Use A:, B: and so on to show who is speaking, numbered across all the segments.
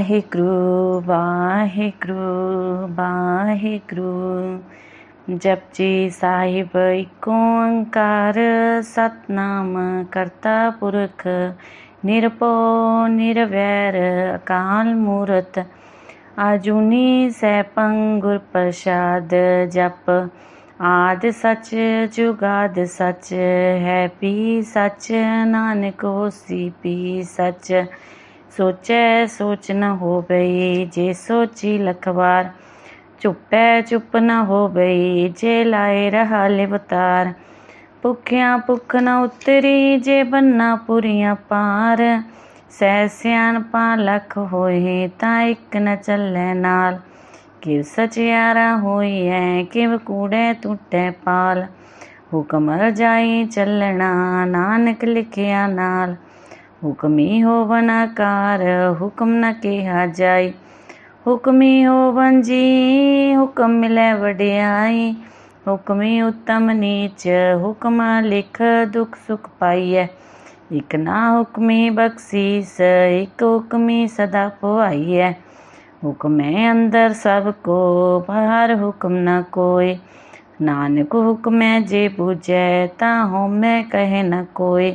A: ਵਾਹਿਗੁਰੂ ਵਾਹਿਗੁਰੂ ਵਾਹਿਗੁਰੂ। ਜਪਜੀ ਸਾਹਿਬ ਏਕ ਓੰਕਾਰ, ਸਤਨਾਮ ਕਰਤਾ ਪੁਰਖ ਨਿਰਪੋ ਨਿਰਵੈਰ, ਅਕਾਲ ਮੂਰਤ। ਆਜੂਨੀ ਸੈਭੰ ਗੁਰ ਪ੍ਰਸਾਦ ਜਪ, ਆਦ ਸਚ ਜੁਗਾਦ ਸੱਚ, ਹੈ ਪੀ ਸਚ, ਨਾਨਕ ਹੋਸੀ ਪੀ ਸੱਚ। ਸੋਚੈ, ਸੋਚ ਨ ਹੋਵਈ, ਜੇ ਸੋਚੀ ਲਖਵਾਰ ਚੁੱਪੈ ਚੁੱਪ ਨ ਹੋਵਈ, ਜੇ ਲਾਏ ਰਹਾ ਲਿਵਤਾਰ ਭੁੱਖਿਆਂ ਭੁੱਖ ਨ ਉਤਰੀ, ਜੇ ਬੰਨਾ ਪੁਰੀਆਂ ਪਾਰ ਸਹਿ ਸਿਆਣਪਾਂ ਲੱਖ ਹੋਏ, ਤਾਂ ਇੱਕ ਨ ਚੱਲੈ ਨਾਲ, ਕਿਵ ਸਚਿਆਰਾ ਹੋਈਐ, ਕਿਵ ਕੂੜੈ ਟੁੱਟੈ ਪਾਲ, ਹੁਕਮ ਰਜਾਈ ਚੱਲਣਾ, ਨਾਨਕ ਲਿਖਿਆ ਨਾਲ ਹੁਕਮੀ ਹੋਵਨ ਆਕਾਰ, ਹੁਕਮ ਨ ਕਿਹਾ ਜਾਈ। ਹੁਕਮੀ ਹੋਵਨ ਜੀ, ਹੁਕਮ ਮਿਲੈ ਵਡਿਆਈ। ਹੁਕਮੀ ਉਤਮ ਨੀਚ, ਹੁਕਮ ਲਿਖ ਦੁਖ ਸੁਖ ਪਾਈਐ। ਇਕ ਨਾ ਹੁਕਮੀ ਬਖਸ਼ੀਸ, ਇਕ ਹੁਕਮੀ ਸਦਾ ਪੁਆਈਐ। ਹੁਕਮੈ ਅੰਦਰ ਸਭ ਕੋ ਬਾਹਰ ਹੁਕਮ ਨ ਕੋਇ ਨਾਨਕ ਹੁਕਮੈ ਜੇ ਬੂਝੈ ਤਾ ਹੋਮੈ ਕਹੇ ਨ ਕੋਇ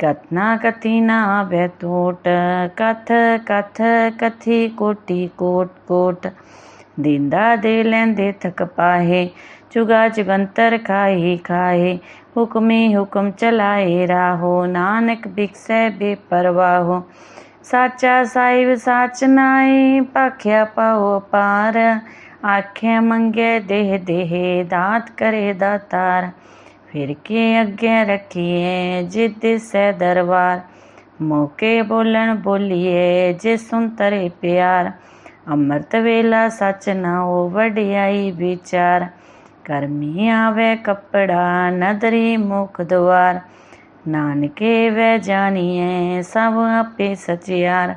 A: ਕਤਨਾ ਕਤੀ ਨਾ ਆਵੇ ਟੋਟ ਕਥ ਕਥ ਕਥੀ ਕੋਟੀ ਕੋਟ ਕੋਟ ਦਿੰਦਾ ਦੇ ਲੈਂਦੇ ਥਕ ਪਾਹੇ ਚੁਗਾ ਜਗੰਤਰ ਖਾਹੀ ਖਾਹੇ ਹੁਕਮੀ ਹੁਕਮ ਚਲਾਏ ਰਾਹੋ ਨਾਨਕ ਬਿਕਸੈ ਬੇਪਰਵਾਹੋ ਸਾਚਾ ਸਾਹਿਬ ਸਾਚ ਨਾਈ ਭਾਖਿਆ ਪਾਉ ਪਾਰ ਆਖੇ ਮੰਗੇ ਦੇਹ ਦੇਹ ਦਾਤ ਕਰੇ ਦਾਤਾਰ ਫਿਰ ਕੇ ਅੱਗੇ ਰੱਖੀਏ ਜਿੱਦ ਸੈ ਦਰਬਾਰ। ਮੌਕੇ ਬੋਲਣ ਬੋਲੀਏ ਜੇ ਸੁਨ ਤਰੇ ਪਿਆਰ। ਅੰਮ੍ਰਿਤ ਵੇਲਾ ਸੱਚ ਨਾ ਹੋ ਵਡਿਆਈ ਵਿਚਾਰ। ਕਰਮੀ ਆਵੇ ਕੱਪੜਾ, ਨਦਰੀ ਮੁਖ ਦਵਾਰ ਨਾਨਕੇ ਵੈ ਜਾਣੀਏ ਸਭ ਆਪੇ ਸਚਿਆਰ।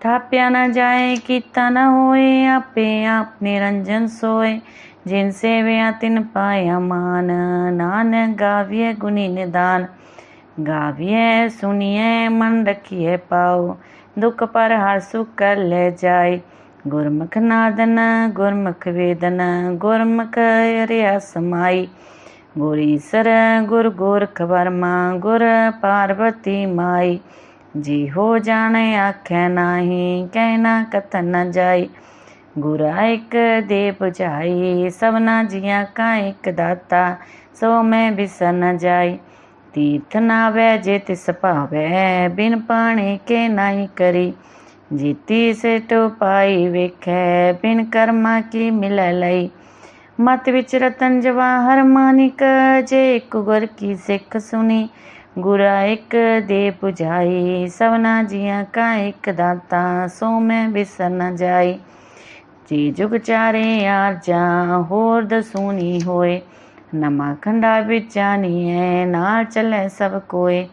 A: ਥਾਪਿਆ ਨਾ ਜਾਏ, ਕੀਤਾ ਨਾ ਹੋਏ, ਆਪੇ ਆਪ ਨਿਰੰਜਨ ਸੋਏ। ਜਿਨ ਸੇਵਿਆ ਤਿਨ ਪਾਇਆ ਮਾਨ, ਨਾਨਕ ਗਾਵੀਏ ਗੁਣੀ ਨਿਦਾਨ। ਗਾਵੀਏ ਸੁਣੀਏ ਮਨ ਰਖੀਏ ਪਾਉ ਦੁਖ ਪਰ ਹਰ ਸੁਖ ਕਰ ਲੈ ਜਾਏ। ਗੁਰਮੁਖ ਨਾਦਨ, ਗੁਰਮੁਖ ਵੇਦਨ, ਗੁਰਮੁਖ ਅਰਿਆ ਸਮਾਈ। ਗੁਰੀਸਰ ਗੁਰ ਗੋਰਖ ਵਰਮਾ, ਗੁਰ ਪਾਰਵਤੀ ਮਾਈ। ਜੀ ਹੋ ਜਾਣੇ, ਆਖੈ ਨਾਹੀ ਕਹਿਣਾ ਕਥਨ ਨ ਜਾਈ। ਗੁਰਾ ਇੱਕ ਦੇ 부ਝਾਈ ਸਭਨਾ ਜੀਆਂ ਕਾ ਇੱਕ ਦਾਤਾ, ਸੋ ਮੈਂ ਬਿਸਰ ਨ ਜਾਈ। ਤੀਰਥ ਨਾਵੇ ਜੇ ਤਿਸ ਭਾਵੇ, ਬਿਨ ਪਾਣੀ ਕੇ ਨਾਹੀ ਕਰੀ। ਜੀਤੀ ਸੇ ਟੋ ਪਾਈ ਵੇਖੈ, ਬਿਨ ਕਰਮਾ ਕੀ ਮਿਲੈ ਲਈ। ਮਤ ਵਿੱਚ ਰਤਨ ਜਵਾਹਰ ਮਾਨਿਕ, ਜੇ ਇੱਕ ਗੁਰ ਕੀ ਸਿੱਖ ਸੁਣੀ ਗੁਰਾ ਇੱਕ ਦੇ 부ਝਾਈ ਸਭਨਾ ਜੀਆਂ ਕਾ ਇੱਕ ਦਾਤਾ, ਸੋ ਮੈਂ ਬਿਸਰ ਨ ਜਾਈ। ਜੀ ਜੁਗ ਚਾਰੇ ਆਰਜਾ ਹੋਰ ਦਸੂਨੀ ਹੋਏ ਨਮਾ ਖੰਡਾ ਵਿਚਾਨੀਐ ਨਾਲ ਚੱਲੇ ਸਭ ਕੋਏ।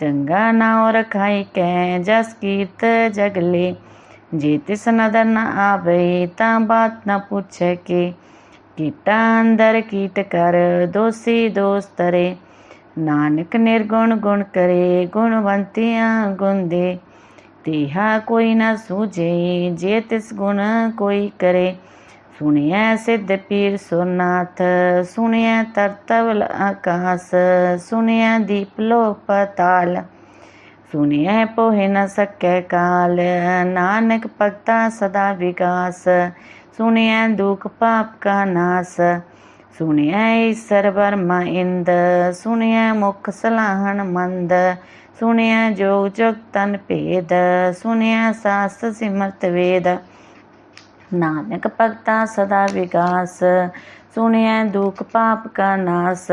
A: ਚੰਗਾ ਨਾਉ ਰਖਾਈ ਕੈ ਜਸ ਕੀਰਤ ਜਗਲੇ ਜੇ ਤਿਸ ਨਦਰ ਨ ਆਵੇ ਤਾਂ ਬਾਤ ਨ ਪੁੱਛੇ ਕੇ। ਕੀਟਾ ਅੰਦਰ ਕੀਟ ਕਰ, ਦੋਸੀ ਦੋਸਤਰੇ ਨਾਨਕ ਨਿਰਗੁਣ ਗੁਣ ਕਰੇ, ਗੁਣਵੰਤਿਆਂ ਗੁਣ ਦੇ। ਤੇਹਾ ਕੋਈ ਨਾ ਸੂਝੇ, ਜੇ ਤਿਸ ਗੁਣ ਕੋਈ ਕਰੇ। ਸੁਣਿਐ ਸਿੱਧ ਪੀਰ ਸੁਨਾਥ, ਸੁਣਿਐ ਤਰਤਵਲ ਆਕਾਸ, ਸੁਣਿਐ ਦੀਪ ਲੋ ਪਤਾਲ ਸੁਣਿਐ ਪੋਹਿ ਨ ਸਕੈ ਕਾਲ, ਨਾਨਕ ਭਗਤਾ ਸਦਾ ਵਿਕਾਸ ਸੁਣਿਐ ਦੁਖ ਪਾਪ ਕਾ ਨਾਸ। ਸੁਣਿਐ ਈਸਰ ਵਰਮਾ ਇੰਦ, ਸੁਣਿਐ ਮੁਖ ਸਲਾਹਣ ਮੰਦ। ਸੁਣਿਆ ਜੋਗ ਜਗ ਤਨ ਭੇਦ, ਸੁਣਿਆ ਸਾਸਤ ਸਿਮਰਤ ਵੇਦ। ਨਾਨਕ ਭਗਤਾ ਸਦਾ ਵਿਕਾਸ ਸੁਣਿਆ ਦੁਖ ਪਾਪ ਕਾ ਨਾਸ।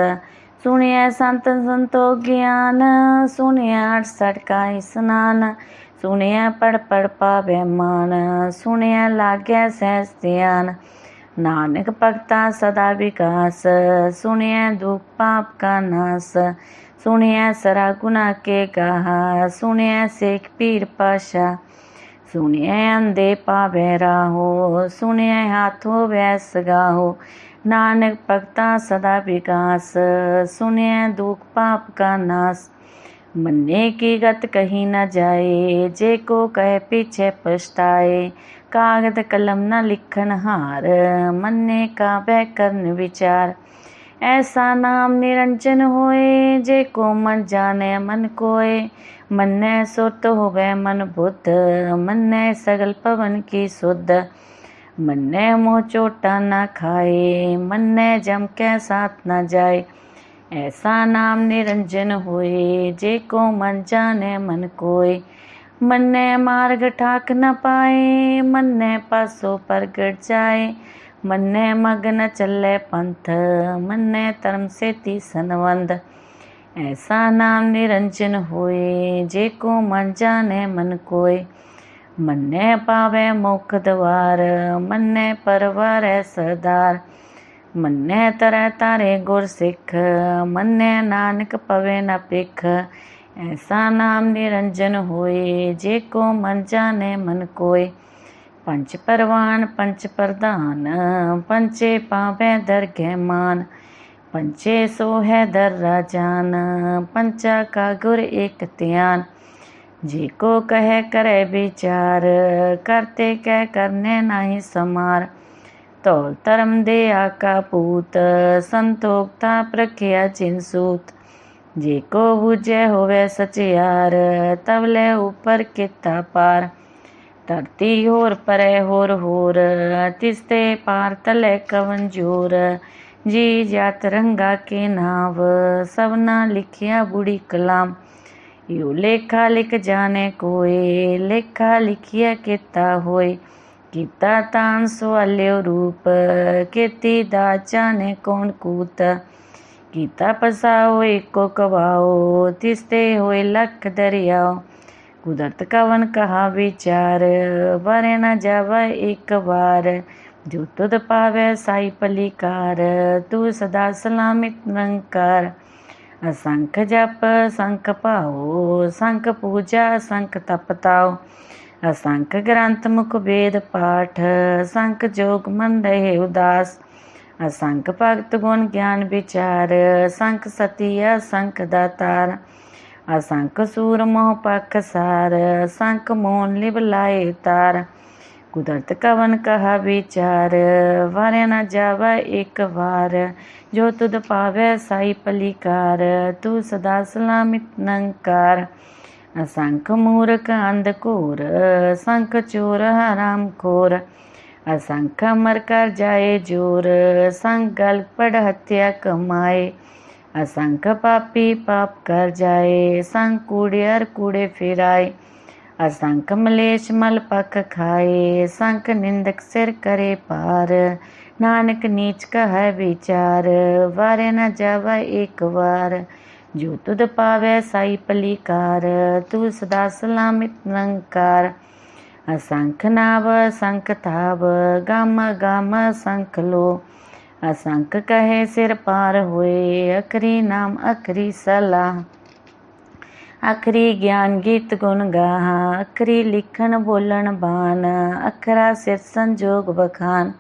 A: ਸੁਣਿਆ ਸੰਤ ਸੰਤੋ ਗਿਆਨ, ਸੁਣਿਆ ਅਠ ਸਠ ਕਾ ਇਸਨਾਨ ਸੁਣਿਆ ਪੜ ਪੜ ਪਾਵੇ ਮਾਨ, ਸੁਣਿਆ ਲਾਗੈ ਸਹਿਜ ਧਿਆਨ। ਨਾਨਕ ਭਗਤਾ ਸਦਾ ਵਿਕਾਸ ਸੁਣਿਆ ਦੁਖ ਪਾਪ ਕਾ ਨਾਸ। ਸੁਣਿਆ ਸਰਾ ਗੁਨਾ ਕੇ ਕਹਾ ਸੁਣਿਆ ਸੇਖ ਪੀਰ ਪਾਸ਼ਾ, ਸੁਣਿਆ ਅੰਦੇ ਪਾਵੇ ਰਾਹੋ, ਸੁਣਿਆ ਹਾਥੋ ਵੈਸ ਗਾਹੋ ਨਾਨਕ ਭਗਤਾ ਸਦਾ ਵਿਕਾਸ, ਸੁਣਿਆ ਦੁਖ ਪਾਪ ਕਾ ਨਾਸ, ਮੰਨੇ ਕੀ ਗਤ ਕਹੀ ਨਾ ਜਾਏ, ਜੇ ਕੋ ਕਹੇ ਪਿਛੇ ਪਛਤਾਏ, ਕਾਗਦ ਕਲਮ ਨਾ ਲਿਖਣ ਹਾਰ, ਮੰਨੇ ਕਾ ਬੈ ਕਰਨ ਵਿਚਾਰ ਐਸਾ ਨਾਮ ਨਿਰੰਜਨ ਹੋਏ ਜੇ ਕੋ ਮਨ ਜਾਣੇ ਮਨ ਕੋਏ ਮੰਨੈ ਸੁਰਤ ਹੋਵੇ ਮਨ ਬੁੱਧ ਮੰਨੈ ਸਗਲ ਪਵਨ ਕੀ ਸੁਧ ਮੰਨੈ ਮੋਹ ਚੋਟਾ ਨਾ ਖਾਏ ਮੰਨੈ ਜਮ ਕੈ ਸਾਥ ਨਾ ਜਾਏ ਐਸਾ ਨਾਮ ਨਿਰੰਜਨ ਹੋਏ ਜੇ ਕੋ ਮਨ ਜਾਣੇ ਮਨ ਕੋਏ ਮੰਨੈ ਮਾਰਗ ਠਾਕ ਨ ਪਾਏ ਮੰਨੈ ਪਾਸੋ ਪ੍ਰਗਟ ਜਾਏ ਮੰਨੇ ਮਗਨ ਨ ਚੱਲੇ ਪੰਥ, ਮੰਨੇ ਧਰਮ ਸੇਤੀ ਸੰਵੰਦ ਐਸਾ ਨਾਮ ਨਿਰੰਜਨ ਹੋਏ, ਜੇ ਕੋ ਮਨ ਜਾਣੇ ਮਨ ਕੋਏ। ਮੰਨੇ ਪਾਵੇ ਮੁਖ ਦਵਾਰ, ਮੰਨੈ ਪਰਵਾਰੈ ਸਰਦਾਰ। ਮੰਨੇ ਤਰੈ ਤਾਰੇ ਗੁਰ ਸਿੱਖ, ਮੰਨੈ ਨਾਨਕ ਪਵੇ ਨਾ ਪਿਖ ਐਸਾ ਨਾਮ ਨਿਰੰਜਨ ਹੋਏ, ਜੇ ਕੋ ਮਨ ਜਾਣੇ ਮਨ ਕੋਏ। ਪੰਚ ਪਰਵਾਨ ਪੰਚ ਪ੍ਰਧਾਨ ਪੰਚੇ ਪਾਵੇ ਦਰਗਹਿ ਮਾਨ ਪੰਚੇ ਸੋ ਹੈ ਦਰ ਰਾਜਾਨ ਪੰਚਾ ਕਾ ਗੁਰ ਏਕ ਧਿਆਨ। ਜੇ ਕੋ ਕਹੇ ਕਰੇ ਵਿਚਾਰ ਕਰਤੇ ਕਹਿ ਕਰਨੇ ਨਹੀਂ ਸਮਾਰ। ਧੌਲ ਧਰਮ ਦੇ ਆਕਾ ਪੂਤ, ਸੰਤੋਖਤਾ ਪ੍ਰਖਿਆ ਚਿੰਸੂਤ ਜੇ ਕੋ ਬੁਝੇ ਹੋਵੇ ਸਚਿਆਰ ਤਵਲੇ ਉਪਰ ਕੀਤਾ ਪਾਰ। ਧਰਤੀ ਹੋਰ ਪਰੇ ਹੋਰ ਹੋਰ ਤਿਸਤੇ ਪਾਰ ਤਲੇ ਕਵਨ ਜੋਰ। ਜੀ ਜਾਤ ਰੰਗਾ ਕੇ ਨਾਵ ਸਭਨਾ ਲਿਖਿਆ ਬੁੜੀ ਕਲਾਮ। ਯੋ ਲੇਖਾ ਲਿਖ ਜਾਣੇ ਕੋਏ, ਲੇਖਾ ਲਿਖਿਆ ਕੀਤਾ ਹੋਏ। ਕੀਤਾ ਤਾਂ ਸਵਾਲਿਓ ਰੂਪ, ਕੀਤੀ ਦਾ ਜਾਣੇ ਕੌਣ ਕੂਤ। ਕੀਤਾ ਪਸਾਓ ਏਕੋ ਕਵਾਓ ਤਿਸਤੇ ਹੋਏ ਲੱਖ ਦਰਿਆਓ। ਕੁਦਰਤ ਕਵਨ ਕਹਾ ਵਿਚਾਰ ਵਰੇ ਨ ਜਾਵੇ ਇੱਕ ਵਾਰ। ਜੋ ਤੁਧ ਪਾਵੇ ਸਾਈ ਪਲੀਕਾਰ, ਤੂੰ ਸਦਾ ਸਲਾਮਿਤ ਨਿਰੰਕਾਰ ਅਸੰਖ ਜਪ, ਸੰਖ ਪਾਓ ਸੰਖ ਪੂਜਾ, ਸੰਖ ਤਪਤਾਓ ਅਸੰਖ ਗ੍ਰੰਥ ਮੁਖ ਵੇਦ ਪਾਠ, ਸੰਖ ਜੋਗ ਮਨ ਰਹੇ ਉਦਾਸ। ਅਸੰਖ ਭਗਤ ਗੁਣ ਗਿਆਨ ਵਿਚਾਰ, ਸੰਖ ਸਤੀ ਅਸੰਖ ਦਾਤਾਰ। ਅਸੰਖ ਸੂਰ ਮੋਹ ਪਖ ਸਾਰ ਸੰਖ ਮੋਨ ਲਿਵ ਲਾਏ ਤਾਰ। ਕੁਦਰਤ ਕਵਨ ਕਹਾ ਵਿਚਾਰ ਵਾਰੇ ਨਾ ਜਾਵਾ ਇੱਕ ਵਾਰ। ਜੋ ਤੁਧ ਪਾਵੇ ਸਾਈ ਪਲੀਕਾਰ, ਤੂੰ ਸਦਾ ਸਲਾਮਿਤ ਨੰਕਾਰ। ਅਸੰਖ ਮੂਰਖ ਅੰਧ ਘੋਰ ਸੰਖ ਚੋਰ ਹਰਾਮ ਖੋਰ। ਅਸੰਖ ਮਰ ਕਰ ਜਾਏ ਜੋਰ ਸੰਗ ਗਲ ਪੜ ਹਤਿਆ ਕਮਾਏ। ਅਸੰਖ ਪਾਪੀ ਪਾਪ ਕਰ ਜਾਏ, ਸੰਗ ਕੂੜਿਆਰ ਕੂੜੇ ਫਿਰਾਏ। ਅਸੰਖ ਮਲੇਸ਼ ਮਲ ਪਖ ਖਾਏ ਸੰਖ ਨਿੰਦਕ ਸਿਰ ਕਰੇ ਪਾਰ ਨਾਨਕ ਨੀਚ ਕਹੈ ਵਿਚਾਰ, ਵਾਰੇ ਨ ਜਾਵਾ ਇੱਕ ਵਾਰ। ਜੋ ਤੁਧ ਪਾਵੇ ਸਾਈ ਪਲੀਕਾਰ ਤੂੰ ਸਦਾ ਸਲਾਮਿਤ ਨਿਰੰਕਾਰ। ਅਸੰਖ ਨਾਵ ਸੰਖ ਥਾਵ, ਗਮ ਗਮ ਸੰਖ ਲੋ। ਅਸੰਖ ਕਹੇ ਸਿਰ ਪਾਰ ਹੋਏ, ਅਖਰੀ ਨਾਮ ਅਖਰੀ ਸਲਾਹ। ਅਖਰੀ ਗਿਆਨ ਗੀਤ ਗੁਣ ਗਾਹਾ, ਅਖਰੀ ਲਿਖਣ ਬੋਲਣ ਬਾਨ ਅਖਰਾ ਸਿਰ ਸੰਜੋਗ ਬਖਾਨ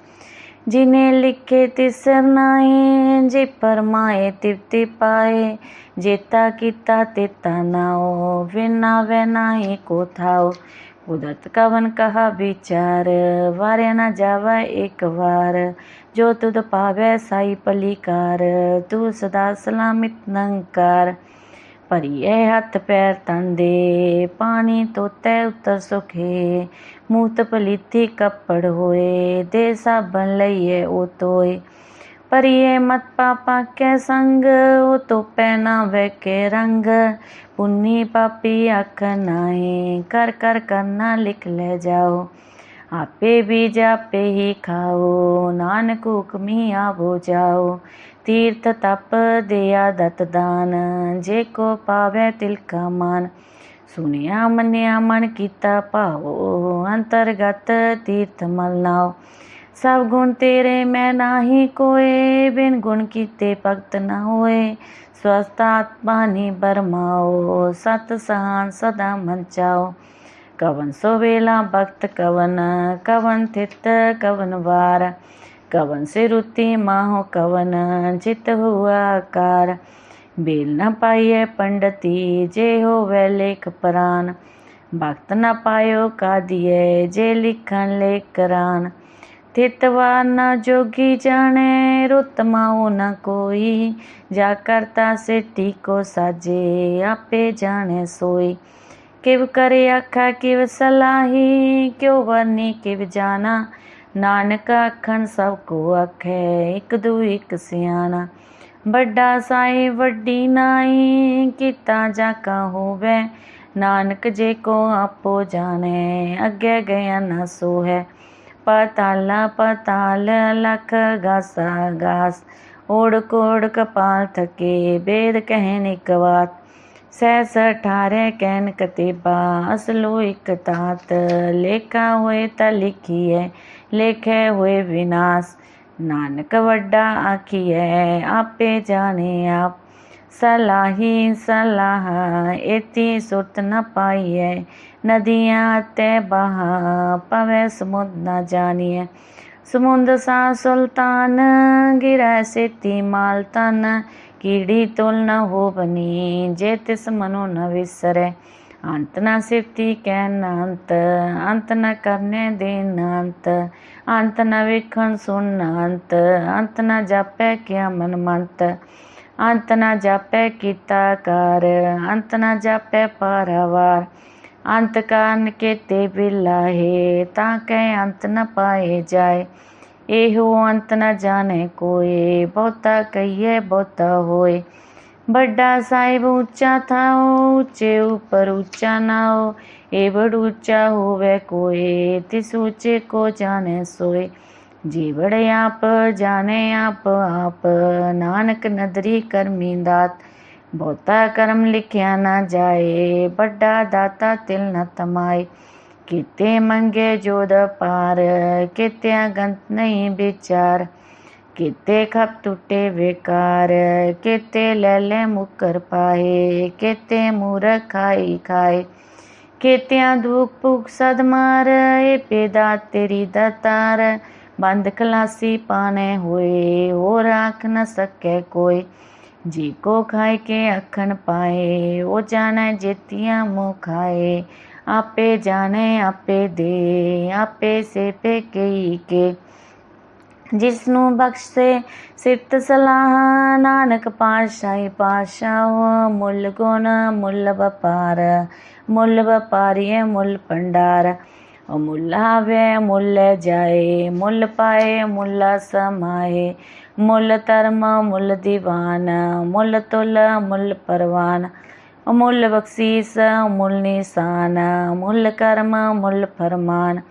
A: ਜਿਨੇ ਲਿਖੇ ਤਿਸ ਨਾਏ ਜੇ ਪਰਮਾਏ ਤਿਵਤੀ ਪਾਏ ਜੇਤਾ ਕੀਤਾ ਤੇਤਾ ਨਾਓ ਵਿਨਾ ਵੇ ਨਾਹੀ ਕੋ ਥਾਓ ਕੁਦਰਤ ਕਵਨ ਕਹਾ ਵਿਚਾਰ, ਵਾਰਿਆ ਨਾ ਜਾਵਾ ਇੱਕ ਵਾਰ। ਜੋ ਤੁਧ ਪਾਵੇ ਸਾਈ ਪਲੀਕਾਰ ਤੂੰ ਸਦਾ ਸਲਾਮਿਤ ਨੰਕਾਰ। ਭਰੀਏ ਹੱਥ ਪੈਰ ਤੰਦੇ ਪਾਣੀ ਤੋਤੇ ਉਤਰ ਸੁਖੇ। ਮੂਤ ਪਲੀਤੀ ਕੱਪੜ ਹੋਏ, ਦੇ ਸਾਬਨ ਲਈਏ ਉਹ ਤੋਏ। ਪਰਿਏ ਮਤ ਪਾਪਾ ਕੈ ਸੰਗ ਉਹ ਤੋ ਪਹਿਨਾ ਵੇ ਕੇ ਰੰਗ। ਪੁੰਨੀ ਪਾਪੀ ਅੱਖ ਨਾਏ ਕਰ ਕਰ ਕਰਨਾ ਲਿਖ ਲੈ ਜਾਓ। ਆਪੇ ਵੀ ਜਾਪੇ ਹੀ ਖਾਓ। ਨਾਨਕ ਹੁਕਮੀ ਆਵੋ ਜਾਓ। ਤੀਰਥ ਤਪ ਦਿਆ ਦਤ ਦਾਨ, ਜੇ ਕੋ ਪਾਵੇ ਤਿਲ ਕਾ ਮਾਨ। ਸੁਨਿਆ ਮੰਨਿਆ ਮਨ ਕੀਤਾ ਭਾਵੋ, ਅੰਤਰਗਤ ਤੀਰਥ ਮਲ ਨਾਓ। ਸਭ ਗੁਣ ਤੇਰੇ ਮੈਂ ਨਾਹੀ ਕੋਏ, ਬਿਨ ਗੁਣ ਕੀਤੇ ਭਗਤ ਨਾ ਹੋਏ। ਸਵਸਤ ਆਤਮਾ ਨੀ ਬਰਮਾਓ, ਸਤ ਸਹਾਨ ਸਦਾ ਮਨ ਚਾਓ। ਕਵਨ ਸੋ ਵੇਲਾ ਭਗਤ ਕਵਨ ਕਵਨ ਥਿਤ ਕਵਨ ਵਾਰ। ਕਵਨ ਸੇ ਰੁਤੀ ਮਾਹੋ ਕਵਨ, ਚਿਤ ਹੁਆ ਆਕਾਰ ਬੇਲ ਨ ਪਾਈਏ ਪੰਡਤੀ, ਜੇ ਹੋਵੇ ਲੇਖ ਪ੍ਰਾਨ। ਭਗਤ ਨ ਪਾਇਓ ਕਾਦੀਏ ਜੇ ਲਿਖਣ ਲੇਖ ਕਰਾਨ ਤਿਤਵਾ ਨ ਜੋਗੀ ਜਾਣੇ, ਰੁੱਤ ਮਾਉ ਨ ਕੋਈ। ਜਾ ਕਰਤਾ ਸੇ ਕੋ ਸਾਜੇ, ਆਪੇ ਜਾਣੇ ਸੋਈ। ਕਿਵ ਕਰੇ ਆਖਾ, ਕਿਵ ਸਲਾਹੀ, ਕਿਉ ਵਰਨੀ ਕਿਵ ਜਾਣਾ? ਨਾਨਕ ਆਖਣ, ਸਭ ਕੋ ਆਖੇ, ਇੱਕ ਦੂ ਇੱਕ ਸਿਆਣਾ। ਵੱਡਾ ਸਾਈ, ਵੱਡੀ ਨਾਈ, ਕੀਤਾ ਜਾ ਕਾ ਹੋਵੇ? ਨਾਨਕ ਜੇ ਕੋ ਆਪੋ ਜਾਣੇ, ਅੱਗੇ ਗਿਆ ਨਾ ਸੋ ਹੈ ਪਤਾਲਾ ਪਤਾਲ, ਲਖ ਗਾਸਾ ਗਾਸ। ਓੜ ਕੋੜ ਕਪਾਲ ਥਕੇ, ਬੇਦ ਕਹਿਨ ਇੱਕ ਬਾਤ ਸਹਿਸ ਅਠਾਰੇ ਕਹਿਨ ਕਤੇਬਾ ਅਸਲੋ ਇਕ ਤਾਤ। ਲੇਖਾ ਹੋਏ ਤਾਂ ਲਿਖੀਐ, ਲੇਖੇ ਹੋਏ ਵਿਨਾਸ਼। ਨਾਨਕ ਵੱਡਾ ਆਖੀਐ, ਆਪੇ ਜਾਣੇ ਆਪ। ਸਲਾਹੀ ਸਲਾਹ ਇਤੀ ਸੁਰਤ ਨ ਪਾਈਐ। ਨਦੀਆਂ ਤੇ ਬਹਾ ਪਵੇ ਸਮੁੰਦ ਨ ਜਾਣੀਐ। ਸਮੁੰਦ ਸਾ ਸੁਲਤਾਨ, ਗਿਰੈ ਸੇਤੀ ਮਾਲਤਨ ਤਨ ਕੀੜੀ ਤੁਲ ਨ ਹੋ ਬਨੀ ਜੇ ਤਿਸ ਮਨੋ ਨ ਵਿਸਰੈ। ਅੰਤ ਨ ਸਿਫਤੀ ਕਹਿ ਅੰਤ ਅੰਤ ਨ ਕਰਨੇ ਦੇ ਅੰਤ ਅੰਤ ਨ ਵੇਖਣ ਸੁਣ ਅੰਤ ਅੰਤ ਨ ਜਾਪੈ ਕਿਆ ਮਨ ਮੰਤ। ਅੰਤ ਨ ਜਾਪੈ ਕੀਤਾ ਕਰ, ਅੰਤ ਨ ਜਾਪੈ ਪਾਰਵਾਰ। ਅੰਤ ਕਾਰਨ ਕੇ ਕੇਤੇ ਬਿਲਾਹੇ, ਤਾਂ ਕੈ ਅੰਤ ਨ ਪਾਏ ਜਾਏ। ਇਹੋ ਅੰਤ ਨਾ ਜਾਣੇ ਕੋਏ, ਬਹੁਤਾ ਕਹੀਏ ਬਹੁਤਾ ਹੋਏ। ਵੱਡਾ ਸਾਹਿਬ ਉੱਚਾ ਥਾਓ ਉੱਚੇ ਉਪਰ ਉੱਚਾ ਨਾਓ ਇਹ ਬੜ ਉੱਚਾ ਹੋਵੇ ਕੋਏ, ਤਿਸ ਉੱਚੇ ਕੋ ਜਾਣੇ ਸੋਏ। ਜੀਵੜ ਆਪ ਜਾਣੇ, ਆਪ ਆਪ, ਨਾਨਕ ਨਦਰੀ ਕਰਮੀ ਦਾਤ। ਬਹੁਤਾ ਕਰਮ ਲਿਖਿਆ ਨਾ ਜਾਏ, ਵੱਡਾ ਦਾਤਾ ਤਿਲ ਨ ਤਮਾਏ। ਕਿਤੇ ਮੰਗੇ ਜੋਦ ਪਾਰ ਕਿਤੇ ਗੰਤ ਨਹੀਂ ਵਿਚਾਰ, ਕਿਤੇ ਖਪ ਟੁੱਟੇ ਵਿਕਾਰ, ਕਿਤੇ ਲੈ ਲੈ ਮੁਕਰ ਪਾਏ, ਕਿਤੇ ਮੂਰਖ ਖਾਈ ਖਾਏ, ਕਿਤਿਆਂ ਦੁਖ ਭੁਖ ਸਦ ਮਾਰ ਏ ਪੇਦਾ ਤੇਰੀ ਦਤਾਰ ਬੰਦ ਖਲਾਸੀ ਪਾਣੇ ਹੋਏ, ਹੋਰ ਆਖ ਨ ਸਕੇ ਕੋਈ, ਜੀ ਕੋ ਖਾਏ ਕੇ ਅਖਣ ਪਾਏ, ਉਹ ਜਾਣੈ ਜੇਤੀਆਂ ਮੋ ਖਾਏ ਆਪੇ ਜਾਣੇ, ਆਪੇ ਦੇ, ਆਪੇ ਸੇ ਪੇ ਕਈ ਕੇ। ਜਿਸ ਨੂੰ ਬਖਸ਼ੇ ਸਿਫਤ ਸਲਾਹ, ਨਾਨਕ ਪਾਸ਼ਾਹੀ ਪਾਸ਼ਾਹ ਮੁੱਲ ਗੁਣ, ਮੁੱਲ ਵਪਾਰ, ਮੁੱਲ ਵਪਾਰੀਏ ਮੁੱਲ ਭੰਡਾਰ। ਮੁੱਲ ਆਵੇ, ਮੁੱਲ ਜਾਏ, ਮੁੱਲ ਪਾਏ, ਮੁੱਲ ਸਮਾਏ। ਮੁੱਲ ਧਰਮ, ਮੁੱਲ ਦੀਵਾਨ, ਮੁੱਲ ਤੁਲ, ਮੁੱਲ ਪਰਵਾਨ। ਮੁੱਲ ਬਖਸ਼ੀਸ ਮੁੱਲ ਨਿਸ਼ਾਨ ਮੁੱਲ ਕਰਮ ਮੁੱਲ ਫਰਮਾਨ।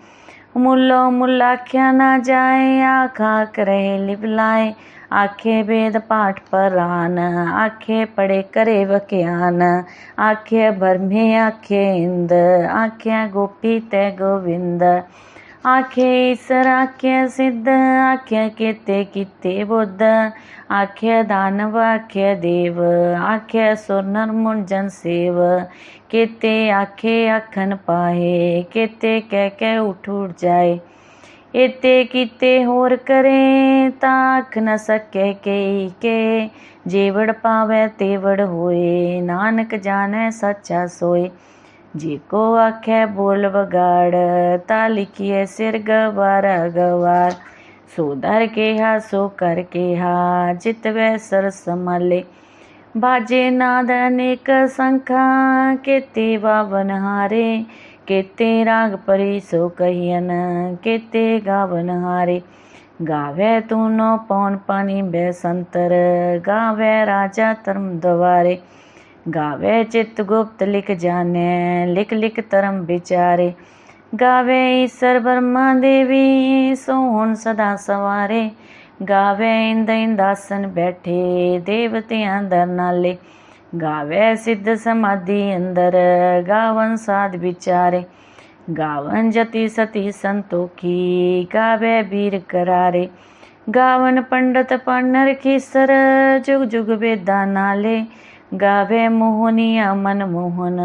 A: ਮੁੱਲੋ ਮੁੱਲ ਆਖਿਆ ਨਾ ਜਾਏ, ਆਖਾ ਕਰੇ ਲਿਵਲਾਏ ਆਖੇ ਵੇਦ ਪਾਠ ਪਰਾਨ, ਆਖੇ ਪੜੇ ਕਰੇ ਵਕਿਆਨ ਆਖੇ ਬਰਮੇ, ਆਖੇ ਇੰਦ, ਆਖਿਆ ਗੋਪੀ ਤੇ ਗੋਵਿੰਦ। ਆਖੇ ਈਸਰ ਆਖੇ ਸਿੱਧ ਆਖੇ ਕਿਤੇ ਕੀਤੇ ਬੁੱਧ। ਆਖੇ ਦਾਨਵ ਆਖੇ ਦੇਵ ਆਖੇ ਸੁਰ ਨਰਮੁਨ ਜਨ ਸੇਵ। ਕਿਤੇ ਆਖੇ ਆਖਣ ਪਾਏ ਕਿਤੇ ਕਹਿ ਕੇ ਉਠ ਉਠ ਜਾਏ। ਇਤੇ ਕੀਤੇ ਹੋਰ ਕਰੇ, ਤਾਂ ਆਖ ਨ ਸਕੇ ਕਈ ਕੇ। ਜੇਵੜ ਪਾਵੇ ਤੇਵੜ ਹੋਏ, ਨਾਨਕ ਜਾਣੈ ਸੱਚਾ ਸੋਏ। ਜੀ ਕੋ ਆਖੇ ਬੋਲ ਵਗਾੜ, ਤਾ ਲਿਖੀਏ ਸਿਰ ਗਵਾਰ ਗਵਾਰ। ਸੋ ਦਰ ਕਿਹਾ, ਸੋ ਕਰ ਕਿਹਾ, ਜਿਤ ਵੈ ਸਰ ਸਮਾਲੇ ਬਾਜੇ ਨਾਦ ਅਨੇਕ ਸੰਖਾ, ਕੀਤੇ ਬਾਵਨ ਹਾਰੇ। ਕੀਤੇ ਰਾਗ ਪਰੀ ਸੋ ਕਹੀਨ ਕੀਤੇ ਗਾਵਨ ਹਾਰੇ। ਗਾਵੇ ਤੂੰ ਨੋ ਪੌਣ ਪਾਣੀ ਬੈਸੰਤਰ ਗਾਵੇ ਰਾਜਾ ਧਰਮ ਦਵਾਰੇ। ਗਾਵੇ ਚਿਤ ਗੁਪਤ ਲਿਖ ਜਾਣੈ, ਲਿਖ ਲਿਖ ਧਰਮ ਵਿਚਾਰੇ। ਗਾਵੇ ਈਸ਼ਰ ਬਰਮਾ ਦੇਵੀ, ਸੋਹਣ ਸਦਾ ਸਵਾਰੇ। ਗਾਵੇ ਇੰਦ ਇੰਦਾਸਨ ਬੈਠੇ, ਦੇਵਤਿਆਂ ਦਰ ਨਾਲੇ। ਗਾਵੇ ਸਿੱਧ ਸਮਾਧੀ ਅੰਦਰ, ਗਾਵਨ ਸਾਧ ਵਿਚਾਰੇ। ਗਾਵਨ ਜਤੀ ਸਤੀ ਸੰਤੋਖੀ, ਗਾਵੇ ਬੀਰ ਕਰਾਰੇ। ਗਾਵਨ ਪੰਡਤ ਪੰਨਰ ਖੀਸਰ, ਜੁਗ ਜੁਗ ਵੇਦਾਂ ਨਾਲੇ। ਗਾਵੇ ਮੋਹਨੀਆ ਮਨ ਮੋਹਨ,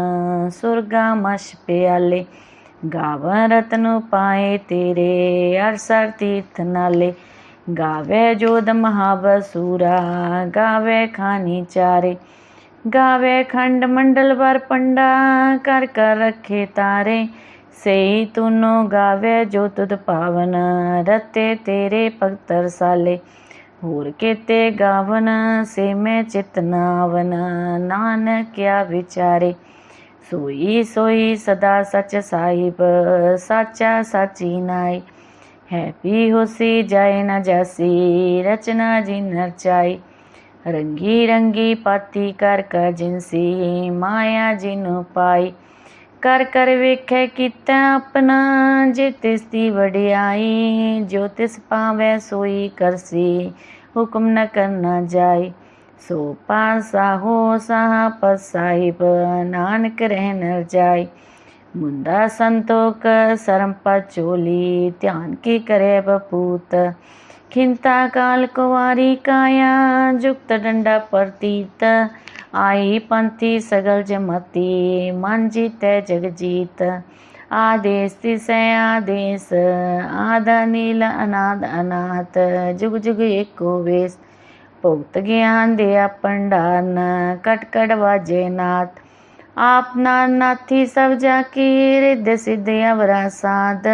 A: ਸੁਰਗਾ ਮਸ਼ ਪਿਆਲੇ। ਗਾਵਨ ਰਤਨ ਪਾਏ ਤੇਰੇ ਅਰਸਰ ਤੀਰਥ ਨਾਲੇ। ਗਾਵੇ ਜੋਦ ਮਹਾਬਸੂਰਾ, ਗਾਵੇ ਖਾਨੀ ਚਾਰੇ। ਗਾਵੇ ਖੰਡ ਮੰਡਲ ਵਰ ਪੰਡਾ, ਕਰ ਕਰ ਰੱਖੇ ਤਾਰੇ। ਸਈ ਤੁਨੋ ਗਾਵੇ ਜੋ ਤੁਧ ਪਾਵਨ, ਰਤੇ ਤੇਰੇ ਭਗਤਰ ਸਾਲੇ। ਹੋਰ ਕੀਤੇ ਗਾਵਨ ਸੇ ਮੈਂ ਚਿਤ ਨਾਵਨ, ਨਾਨਕਿਆ ਵਿਚਾਰੇ। ਸੋਈ ਸੋਈ ਸਦਾ ਸਚ ਸਾਹਿਬ, ਸਾਚਾ ਸਾਚੀ ਨਾਈ। ਹੈ ਪੀ ਹੋਸੀ ਜਾਏ ਨਾ ਜਾਸੀ, ਰਚਨਾ ਜਿਨ ਨਰਚਾਈ। ਰੰਗੀ ਰੰਗੀ ਪਾਤੀ ਕਰ ਕਰ ਜਿਨਸੀ ਮਾਇਆ ਜਿਨ ਪਾਈ। ਕਰ ਕਰ ਵੇਖੈ ਕੀਤਾ ਆਪਣਾ, ਜੇ ਤਿਸ ਦੀ ਵਡਿਆਈ, ਜੋ ਤਿਸ ਪਾਵੈ ਸੋਈ ਕਰਸੀ। ਹੁਕਮ ਨ ਕਰਨਾ ਜਾਏ। ਸੋ ਪਾਸਾ ਹੋ ਸਾਹ ਪਸਾਹਿਬ, ਨਾਨਕ ਰਹਿ ਨ ਜਾਏ। ਮੁੰਦਾ ਸੰਤੋਖ, ਸਰਮ ਪਚੋਲੀ ਧਿਆਨ ਕੀ ਕਰੇ ਬਪੂਤ। ਖਿੰਤਾ ਕਾਲ ਕੁਵਾਰੀ ਕਾਇਆ, ਜੁਗਤ ਡੰਡਾ ਪ੍ਰਤੀਤ। ਆਈ ਪੰਥੀ ਸਗਲ ਜਮਤੀ, ਮਨ ਜੀਤੈ ਜਗ ਜੀਤ। ਆਦੇਸ ਤਿਸੈ ਆਦੇਸ ਆਦ ਨੀਲ ਅਨਾਦ ਅਨਾਥ ਜੁਗ ਜੁਗ ਏਕੋ ਵੇਸ ਭੁਗਤ ਗਿਆਨ ਦੇ ਪੰਡਾਨ ਕਟ ਕਟ ਵਾਜੇ ਨਾਥ ਆਪ ਨਾਥੀ ਸਭ ਜਾ ਕੀ ਰਿੱਧ ਸਿੱਧ ਅਵਰਾ ਸਾਧ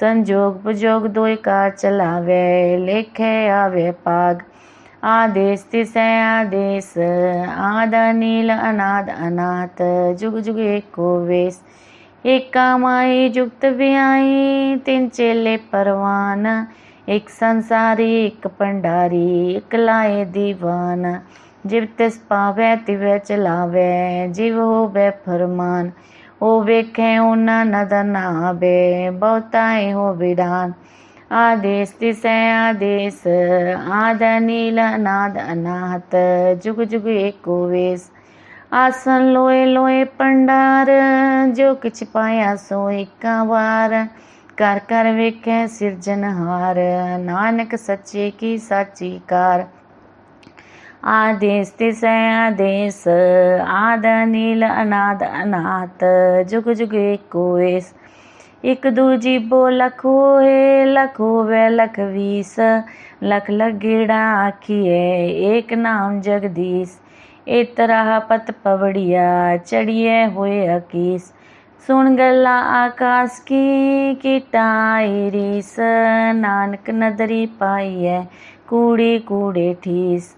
A: ਸੰਜੋਗ ਪੁਜੋਗ ਦੋਇ ਕਾਰ ਚਲਾਵੇ ਲੇਖੇ ਆਵੇ ਪਾਗ ਆਦੇਸ ਤਿਸੈ ਆਦੇਸ ਆਦ ਨੀਲ ਅਨਾਦ ਅਨਾਥ ਜੁਗ ਜੁਗ ਏਕੋ ਵੇਸ ਏਕਾ ਮਾਈ ਜੁਗਤ ਵਿਆਈ ਤਿੰਨ ਚੇਲੇ ਪਰਵਾਨ। ਇੱਕ ਸੰਸਾਰੀ, ਇੱਕ ਪੰਡਾਰੀ ਇੱਕ ਲਾਏ ਦੀਵਾਨ। ਜਿਵ ਤਿਸ ਪਾਵੈ, ਤਿਵੈ ਚਲਾਵੇ, ਜਿਵ ਹੋਵੇ ਫਰਮਾਨ। ਉਹ ਵੇਖੇ, ਉਹਨਾਂ ਨਦਰ ਨਾ ਆਵੇ ਬਹੁਤਾ ਹੋ ਵਿਡਾਨ ਆਦੇਸ ਤਿਸੈ ਆਦੇਸ, ਆਦ ਨੀਲ ਅਨਾਦ ਅਨਾਹਤ, ਜੁਗ ਜੁਗ ਏਕੋ ਵੇਸ। ਆਸਨ ਲੋਏ ਲੋਏ ਪੰਡਾਰ, ਜੋ ਕਿਛ ਪਾਇਆ ਸੋ ਏਕਾ ਵਾਰ। ਕਰ ਕਰ ਵੇਖੈ ਸਿਰਜਨਹਾਰ ਨਾਨਕ ਸੱਚੇ ਕੀ ਸਾਚੀ ਕਾਰ। ਆਦੇਸ ਤਿਸੈ ਆਦੇਸ, ਆਦ ਨੀਲ ਅਨਾਦ ਅਨਾਤ ਜੁਗ ਜੁਗ ਏਕੋ ਵੇਸ ਇਕ ਦੂਜੀ ਬੋ ਲਖ ਹੋਏ, ਲਖ ਹੋਵੇ ਲਖ ਵੀਸ। ਲਖ ਲਗੇੜਾ ਆਖੀਏ ਏਕ ਨਾਮ ਜਗਦੀਸ਼। ਇਤਰਾ ਪਤ ਪਵੜੀਆ ਚੜੀਏ ਹੋਏ ਅਕੀਸ। ਸੁਣ ਗੱਲਾਂ ਆਕਾਸ ਕੀ ਕੀਟਾਈ ਰੀਸ। ਨਾਨਕ ਨਦਰੀ ਪਾਈਐ, ਕੂੜੀ ਕੂੜੇ ਠੀਸ।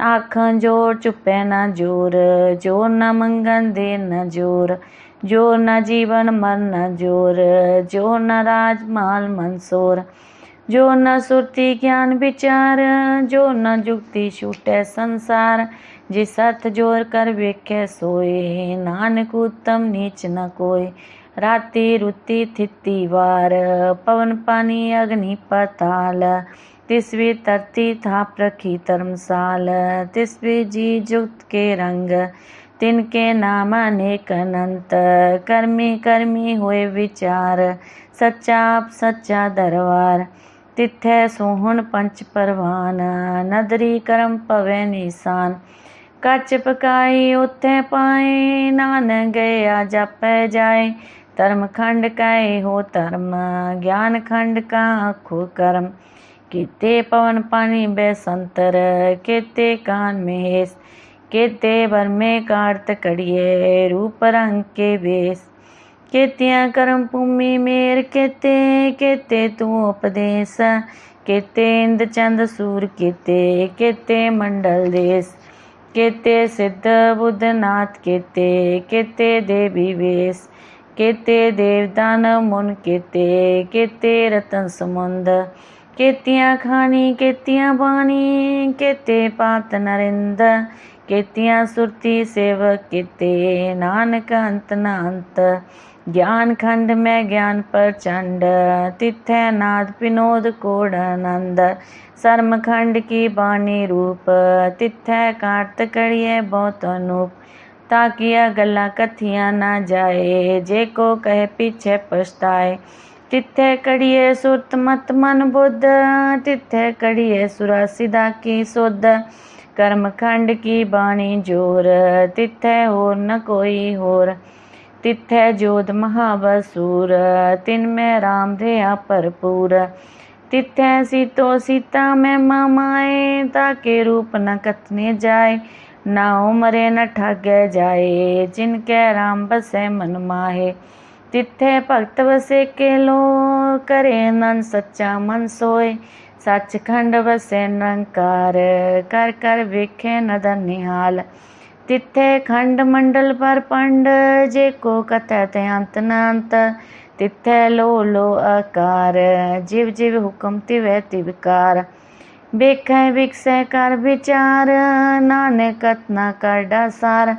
A: ਆਖਾਂ ਜੋਰ ਚੁੱਪੈ ਨਾ ਜੋਰ ਜੋਰ ਨਾ ਮੰਗਨ ਦੇ ਨਾ ਜੋਰ। ਜੋਰ ਨਾ ਜੀਵਨ ਮਰਨ ਨਾ ਜੋਰ ਜੋਰ ਨਾ ਰਾਜ ਮਾਲ ਮਨਸੋਰ ਜੋ ਨਾ ਸੁਰਤੀ ਗਿਆਨ ਵਿਚਾਰ, ਜੋ ਨਾ ਜੁਗਤੀ ਛੂਟੈ ਸੰਸਾਰ। ਜਿਸ ਹੱਥ ਜੋਰ ਕਰ ਵੇਖੈ ਸੋਏ, ਨਾਨਕ ਉਤਮ ਨੀਚ ਨ ਕੋਏ। ਰਾਤੀ ਰੁਤੀ ਥਿਤੀ ਵਾਰ, ਪਵਨ ਪਾਣੀ ਅਗਨੀ ਪਤਾਲ। ਤਿਸ ਵੀ ਧਰਤੀ ਥਾਪ ਰਖੀ ਧਰਮਸਾਲ। ਤਿਸ ਵੀ ਜੀ ਜੁਗਤ ਕੇ ਰੰਗ, ਤਿਨ ਕੇ ਨਾਮ ਅਨੇਕ ਅਨੰਤ। ਕਰਮੀ ਕਰਮੀ ਹੋਏ ਵਿਚਾਰ, ਸੱਚਾ ਆਪ ਸੱਚਾ ਦਰਬਾਰ। ਤਿੱਥੈ ਸੋਹਣ ਪੰਚ ਪਰਵਾਨ, ਨਦਰੀ ਕਰਮ ਪਵੇ ਨਿਸ਼ਾਨ। ਕੱਚ ਪਕਾਈ ਉਥੇ ਪਾਏ ਨਾਨ ਗਿਆ ਜਪੈ ਜਾਏ। ਧਰਮ ਖੰਡ ਕਾਏ ਹੋ, ਧਰਮ ਗਿਆਨ ਖੰਡ ਕਾ ਆਖੋ ਕਰਮ? ਕੀਤੇ ਪਵਨ ਪਾਣੀ ਬੈਸੰਤਰ, ਕਿਤੇ ਕਾਨ ਮਹੇਸ਼ ਕੀਤੇ ਬਰਮੇ ਕਾਰਤ ਕੜੀਏ ਰੂਪ ਰੰਗ ਕੇ ਵੇਸ। ਕੀਤਿਆਂ ਕਰਮ ਭੂਮੀ ਮੇਰ, ਕਿਤੇ ਕਿਤੇ ਤੂੰ ਉਪਦੇਸ। ਕਿਤੇ ਇੰਦ ਚੰਦ ਸੂਰ ਕਿਤੇ ਕਿਤੇ ਮੰਡਲ ਦੇਸ। ਕੀਤੇ ਸਿੱਧ ਬੁੱਧ ਨਾਥ ਕੀਤੇ ਕੀਤੇ ਦੇਵੀ ਵੇਸ, ਕੀਤੇ ਦੇਵਦਾਨ ਮੁਨ ਕੀਤੇ ਕੀਤੇ ਰਤਨ ਸਮੁੰਦ ਕੇਤੀਆਂ ਖਾਣੀ, ਕੀਤੀਆਂ ਬਾਣੀ, ਕੀਤੇ ਪਾਤ ਨਰਿੰਦ, ਕੀਤੀਆਂ ਸੁਰਤੀ ਸੇਵਕ ਕੀਤੇ, ਨਾਨਕ ਅੰਤ ਨਾ ਗਿਆਨ ਖੰਡ ਮੈਂ ਗਿਆਨ ਪ੍ਰਚੰਡ, ਤਿਥੈ ਨਾਦ ਵਿਨੋਦ ਕੋੜ ਆਨੰਦ ਸਰਮਖੰਡ ਕੀ ਬਾਣੀ ਰੂਪ? ਤਿਥੈ ਕਾਰਤ ਕੜੀਏ ਬਹੁਤ ਅਨੂਪ ਤਾਕੀਆ ਗੱਲਾਂ ਕਥੀਆਂ ਨਾ ਜਾਏ। ਜੇ ਕੋ ਕਹੇ ਪਿਛੇ ਪਛਤਾਏ, ਤਿੱਥੇ ਕੜੀਏ ਸੁਰਤ ਮਤ ਮਨ ਬੁੱਧ, ਤਿੱਥੇ ਕੜੀਏ ਸੁਰਾ ਸਿਦਾ ਕੀ ਸੁਧ? ਕਰਮ ਖੰਡ ਕੀ ਬਾਣੀ ਜੋਰ? ਤਿੱਥੇ ਹੋਰ ਨ ਕੋਈ ਹੋਰ, ਤਿੱਥੇ ਜੋਧ ਮਹਾਬਸੂਰ, ਤਿਨ ਮੈਂ ਰਾਮ ਰਿਆ ਭਰਪੂਰ। ਤਿੱਥੇ ਸੀਤੋ ਸੀਤਾ ਮੈਂ ਮਾਮਾਏ, ਤਾਕੇ ਰੂਪ ਨ ਕਥਨੇ ਜਾਏ। ਨਾ ਉਮਰੇ ਨ ਠਾਗੇ ਜਾਏ, ਜਿਨ ਕੈ ਰਾਮ ਬਸੈ ਮਨ ਮਾਹੇ। ਤਿੱਥੇ ਭਗਤ ਵਸੇ ਕੇ ਲੋ ਕਰੇ ਨਨ ਸੱਚਾ ਮਨ ਸੋਏ। ਸੱਚਖੰਡ ਵਸੇ ਨਿਰੰਕਾਰ ਕਰ ਕਰ ਵੇਖੇ ਨਦਰ ਨਿਹਾਲ। ਤਿੱਥੇ ਖੰਡ ਮੰਡਲ ਪਰ ਪੰਡ, ਜੇ ਕੋ ਕਥੈ ਤੇ ਅੰਤ ਨ ਅੰਤ ਤਿਥੈ ਲੋ ਲੋ ਆਕਾਰ, ਜਿਵ ਜਿਵ ਹੁਕਮ ਤਿਵੈ ਤਿਵਕਾਰ ਵੇਖੈ ਵਿਕਸੈ ਕਰ ਵਿਚਾਰ, ਨਾਨਕ ਨਾ ਕਰ ਡਾਸਾਰ।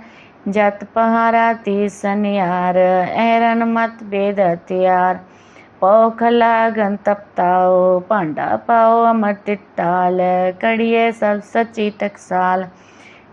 A: ਜਤ ਪਹਾਰਾ ਤੀ ਸਨਿਆਰ, ਐਰਨ ਮਤ ਬੇਦ ਹਥਿਆਰ। ਪੌਖ ਲਾਗਨ ਤਪਤਾਓ, ਭਾਂਡਾ ਪਾਓ ਅਮਰ ਤਿਤਾਲ ਕੜੀਏ ਸਭ ਸੱਚੀ ਟਕਸਾਲ